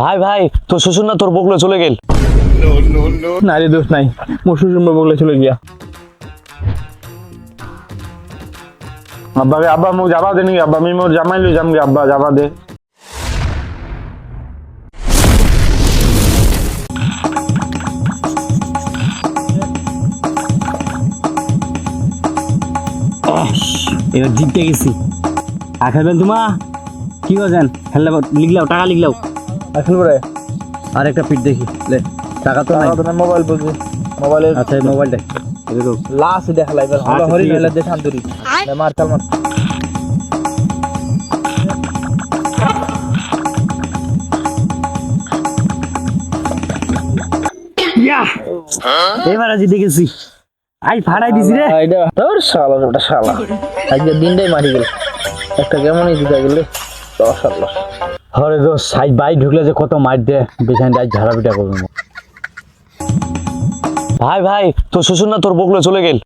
ভাই ভাই তোর শ্বশুর না তোর বকলে চলে গেল? না রে দোষ নাই। মোর শ্বশুর বকলে চলে গিয়া। আব্বাকে আব্বা মোক যাবা দে নাকি? আব্বা আমি মোর জামাই লৈ যামগে আব্বা যাবা দে। এবার জিততে গেছি। আর খেলবেন তোমা কি বলছেন খেললে লিখলাও টাকা লিখলাও। আসল পরে। আর একটা পিঠ দেখি লে টাকা তো নাই। মোবাইল বুঝি। মোবাইলের আচ্ছা এই মোবাইলটা লাস্ট দেখা। লাগবে। হলো হরি দেখান মার চাল মার। এবার জিতে গেছি আই ফাড়াই দিছি রে। এইটা তোর শালা ওটা শালা। আজকে দিনটাই মারি গেল। একটা কেমনই জিতা গেল দশ আর দশ। হরে তো সাইড বাইক ঢুকলে যে কত মার দে বেছান যাই ঝাড়া পিটা করব। ভাই ভাই তোর শ্বশুর না তোর বকলে চলে গেল?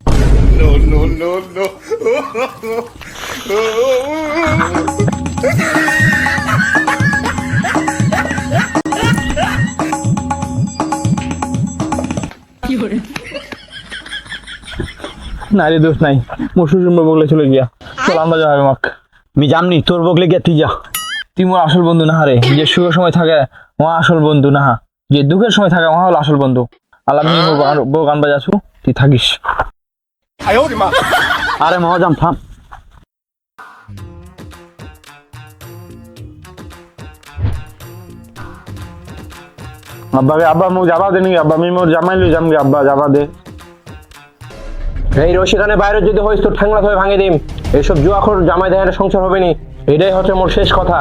না রে দোষ নাই। মোর শ্বশুর বগলে চলে গিয়া। চল আমরা যাবে মাক। আমি জামনি তোর বকলে গিয়ে তুই যা। তিমুর আসল বন্ধু না হারে যে সুখের সময় থাকে মহা আসল বন্ধু না। যে দুঃখের সময় থাকে মহা হলো আসল বন্ধু। আল্লাহ বউ গান বাজাছু তুই থাকিস। আরে মহাজাম থাম। আব্বাকে আব্বা মোক যাবা দে নাকি আব্বা। আমি মোর জামাই যাম গে আব্বা, যাবা দে। এই রসিখানে বাইরে যদি হইস তোর ঠ্যাংলা হয়ে ভাঙে দিম। এইসব জুয়াখোর জামাই দেহের সংসার হবে নি? এটাই হচ্ছে মোর শেষ কথা।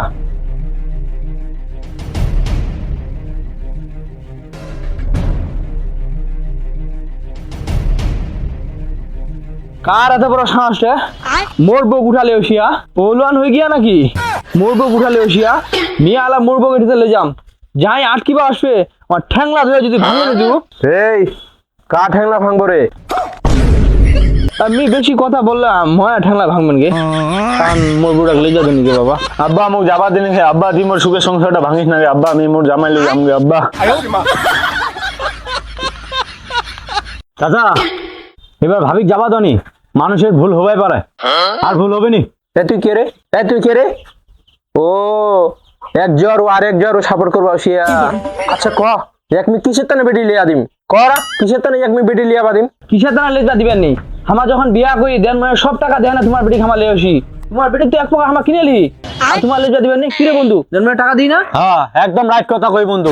কার এত বড় আসছে? মোর বউ উঠালে ওসিয়া পহলোয়ান হয়ে গিয়া নাকি? মোর বউ উঠালে ওসিয়া মিয়া আলা মোর বউ এটিতে লে যাম। যাই আটকিবা আসবে। আমার ঠ্যাংলা ধরে যদি ভাঙে দিদু এই কা ঠ্যাংলা ভাঙবো রে? আমি বেশি কথা বললাম। ময়া ঠ্যাংলা ভাঙবেন গে। কান মোর বুড়াক লে যাবে নাকি বাবা? আব্বা মোক যাবা দিন আব্বা দি মোর সুখের সংসারটা ভাঙিস না রে আব্বা আমি মোর জামাই লই যাম গে আব্বা। দাদা এবার ভাবিক যাবা দনি মানুষের ভুল হবাই পারে। আর ভুল হবে নি এ তুই কে রে? এ তুই কে রে? ও এক জ্বর ও আরেক জ্বর ও সাপোর্ট করব আসিয়া আচ্ছা ক? এক মি কিসের তানে বেডি লিয়া দিম? করা কিসের তানে এক মি বেডি লিয়া বাদিম কিসের তারা লেজা দিবেন নি? আমার যখন বিয়া করি দেন মানে সব টাকা দেয় না তোমার বেটি খামা লে আসি। তোমার বেটি তো এক টাকা আমার কিনে লি। আর তোমার লেজা দিবেন নি? কিরে বন্ধু? দেন মানে টাকা দিই না? হ্যাঁ একদম রাইট কথা কই বন্ধু।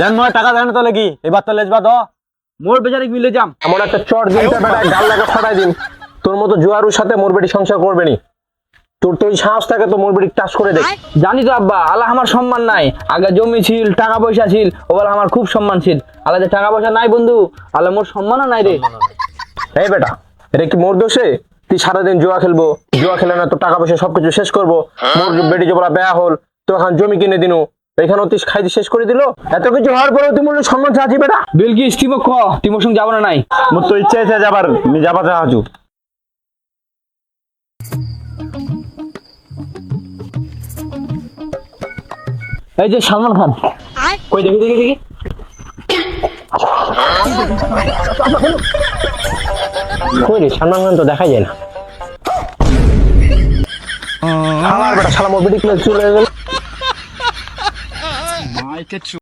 দেন ময় টাকা দেন তো লাগি এবার তো লেজবা দ। মোর বেচারি মিলে যাম। এমন একটা চট দিন গাল লাগে ফাটাই দিন। তোর মতো জুয়ারুর সাথে মোর বেটি সংসার করবে নি। তোর তো ওই সাহস থাকে তো মোর বেটি টাচ করে দেখ। জানি তো আব্বা আল্লাহ আমার সম্মান নাই। আগে জমি ছিল টাকা পয়সা ছিল ও বলে আমার খুব সম্মান ছিল। আল্লাহ যে টাকা পয়সা নাই বন্ধু আল্লাহ মোর সম্মানও নাই রে। এই বেটা এটা কি মোর দোষে? তুই সারাদিন জুয়া খেলব জুয়া খেলে না তো টাকা পয়সা সবকিছু শেষ করব। মোর বেটি জোবরা বেয়া হল তো এখন জমি কিনে দিনু। এখানে তুই খাইতে শেষ করে দিল? এত কিছু হওয়ার পরেও তুই মূল্য সম্মান চাচ্ছি বেটা? খ সঙ্গে যাব না নাই? মোর তো ইচ্ছা আছে যাবার আমি যাবা চাহাছু এই যে সালমান খান। কই দেখি দেখি দেখি। কই রে সালমান খান তো দেখা যায় না। আমার বেটি চলে গেল। get